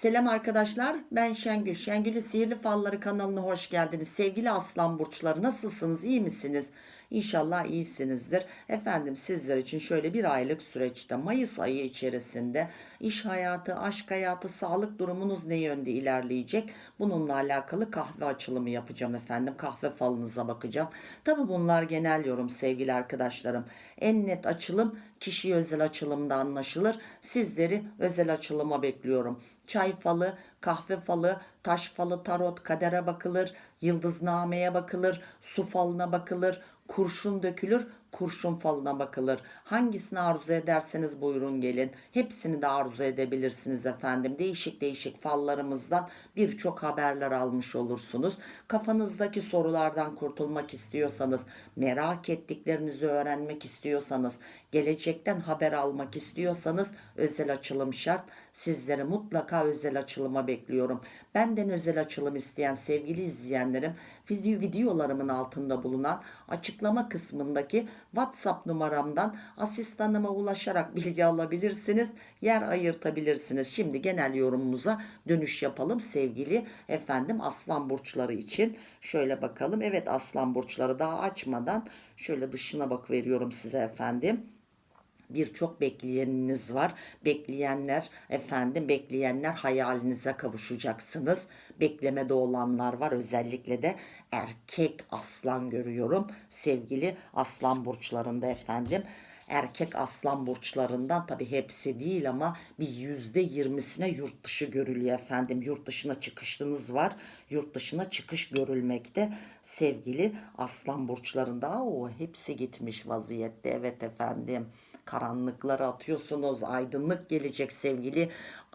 Selam arkadaşlar. Ben Şengül. Şengül'ün Sihirli Falları kanalına hoş geldiniz. Sevgili Aslan Burçları nasılsınız? İyi misiniz? İnşallah iyisinizdir. Efendim sizler için şöyle bir aylık süreçte Mayıs ayı içerisinde iş hayatı, aşk hayatı, sağlık durumunuz ne yönde ilerleyecek? Bununla alakalı kahve açılımı yapacağım efendim. Kahve falınıza bakacağım. Tabi bunlar genel yorum sevgili arkadaşlarım. En net açılım kişi özel açılımda anlaşılır. Sizleri özel açılıma bekliyorum. Çay falı, kahve falı, taş falı, tarot, kadere bakılır, yıldıznameye bakılır, su falına bakılır, kurşun dökülür, kurşun falına bakılır. Hangisini arzu ederseniz buyurun gelin. Hepsini de arzu edebilirsiniz efendim. Değişik değişik fallarımızdan birçok haberler almış olursunuz. Kafanızdaki sorulardan kurtulmak istiyorsanız, merak ettiklerinizi öğrenmek istiyorsanız, gelecekten haber almak istiyorsanız özel açılım şart. Sizleri mutlaka özel açılıma bekliyorum. Benden özel açılım isteyen sevgili izleyenlerim video, videolarımın altında bulunan açıklama kısmındaki WhatsApp numaramdan asistanıma ulaşarak bilgi alabilirsiniz. Yer ayırtabilirsiniz. Şimdi genel yorumumuza dönüş yapalım sevgili efendim aslan burçları için. Şöyle bakalım. Evet aslan burçları daha açmadan şöyle dışına bak veriyorum size efendim birçok bekleyeniniz var. Bekleyenler efendim bekleyenler hayalinize kavuşacaksınız. Beklemede olanlar var özellikle de erkek aslan görüyorum. Sevgili aslan burçlarında efendim erkek aslan burçlarından tabi hepsi değil ama bir yüzde yirmisine yurt dışı görülüyor efendim. Yurt dışına çıkışınız var. Yurt dışına çıkış görülmekte sevgili aslan burçlarında. O hepsi gitmiş vaziyette evet efendim karanlıkları atıyorsunuz. Aydınlık gelecek sevgili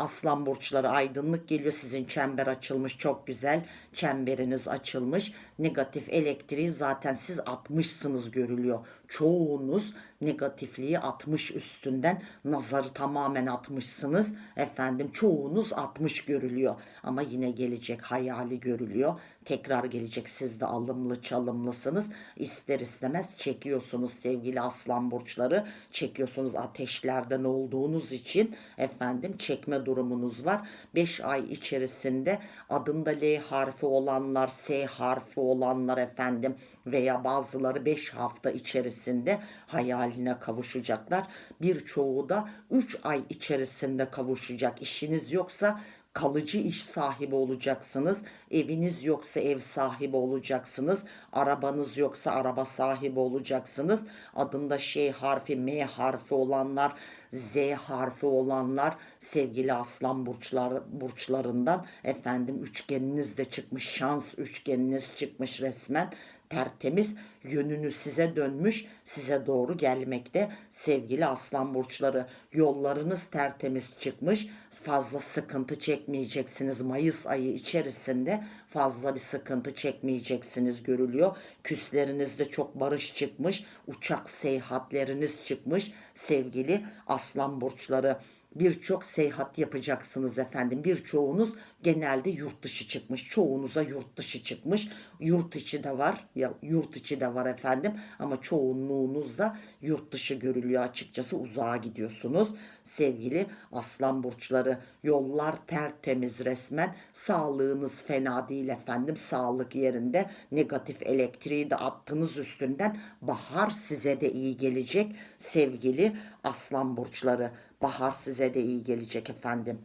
aslan burçları aydınlık geliyor. Sizin çember açılmış çok güzel. Çemberiniz açılmış. Negatif elektriği zaten siz atmışsınız görülüyor. Çoğunuz negatifliği atmış üstünden. Nazarı tamamen atmışsınız. Efendim çoğunuz atmış görülüyor. Ama yine gelecek hayali görülüyor. Tekrar gelecek siz de alımlı çalımlısınız. İster istemez çekiyorsunuz sevgili aslan burçları. Çekiyorsunuz ateşlerden olduğunuz için efendim çekme durumunuz var. 5 ay içerisinde adında L harfi olanlar, S harfi olanlar efendim veya bazıları 5 hafta içerisinde hayaline kavuşacaklar. Birçoğu da 3 ay içerisinde kavuşacak. İşiniz yoksa kalıcı iş sahibi olacaksınız. Eviniz yoksa ev sahibi olacaksınız. Arabanız yoksa araba sahibi olacaksınız. Adında şey harfi, M harfi olanlar, Z harfi olanlar sevgili aslan burçlar burçlarından efendim üçgeniniz de çıkmış. Şans üçgeniniz çıkmış resmen tertemiz yönünü size dönmüş size doğru gelmekte sevgili aslan burçları yollarınız tertemiz çıkmış fazla sıkıntı çekmeyeceksiniz Mayıs ayı içerisinde fazla bir sıkıntı çekmeyeceksiniz görülüyor. Küslerinizde çok barış çıkmış uçak seyahatleriniz çıkmış sevgili aslan burçları birçok seyahat yapacaksınız efendim. Birçoğunuz genelde yurt dışı çıkmış. Çoğunuza yurt dışı çıkmış. Yurt içi de var. Ya yurt içi de var efendim ama çoğunluğunuzda yurt dışı görülüyor açıkçası. Uzağa gidiyorsunuz. Sevgili aslan burçları yollar tertemiz resmen. Sağlığınız fena değil efendim. Sağlık yerinde. Negatif elektriği de attığınız üstünden bahar size de iyi gelecek. Sevgili aslan burçları Bahar size de iyi gelecek efendim.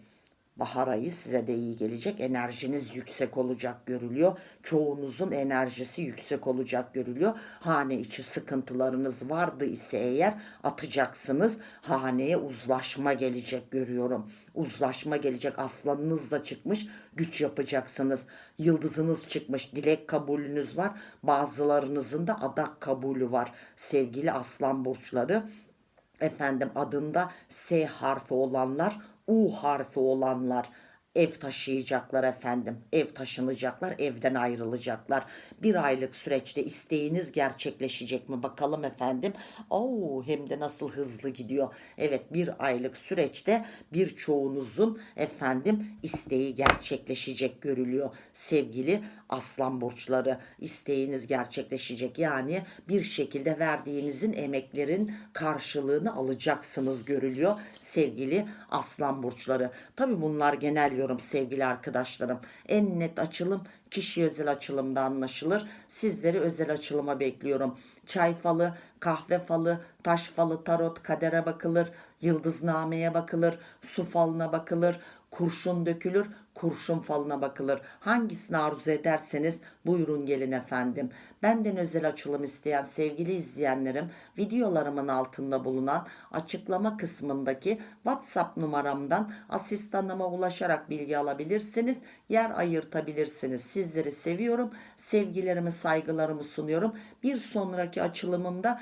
Bahar ayı size de iyi gelecek. Enerjiniz yüksek olacak görülüyor. Çoğunuzun enerjisi yüksek olacak görülüyor. Hane içi sıkıntılarınız vardı ise eğer atacaksınız. Haneye uzlaşma gelecek görüyorum. Uzlaşma gelecek. Aslanınız da çıkmış. Güç yapacaksınız. Yıldızınız çıkmış. Dilek kabulünüz var. Bazılarınızın da adak kabulü var. Sevgili aslan burçları efendim adında S harfi olanlar, U harfi olanlar ev taşıyacaklar efendim. Ev taşınacaklar, evden ayrılacaklar. Bir aylık süreçte isteğiniz gerçekleşecek mi? Bakalım efendim. Oo, hem de nasıl hızlı gidiyor. Evet bir aylık süreçte birçoğunuzun efendim isteği gerçekleşecek görülüyor. Sevgili aslan burçları isteğiniz gerçekleşecek. Yani bir şekilde verdiğinizin emeklerin karşılığını alacaksınız görülüyor sevgili aslan burçları. Tabi bunlar genel yorum sevgili arkadaşlarım. En net açılım kişi özel açılımda anlaşılır. Sizleri özel açılıma bekliyorum. Çay falı, kahve falı, taş falı, tarot, kadere bakılır, yıldıznameye bakılır, su falına bakılır, kurşun dökülür, kurşun falına bakılır. Hangisini arzu ederseniz buyurun gelin efendim. Benden özel açılım isteyen sevgili izleyenlerim videolarımın altında bulunan açıklama kısmındaki WhatsApp numaramdan asistanıma ulaşarak bilgi alabilirsiniz. Yer ayırtabilirsiniz. Sizleri seviyorum. Sevgilerimi, saygılarımı sunuyorum. Bir sonraki açılımımda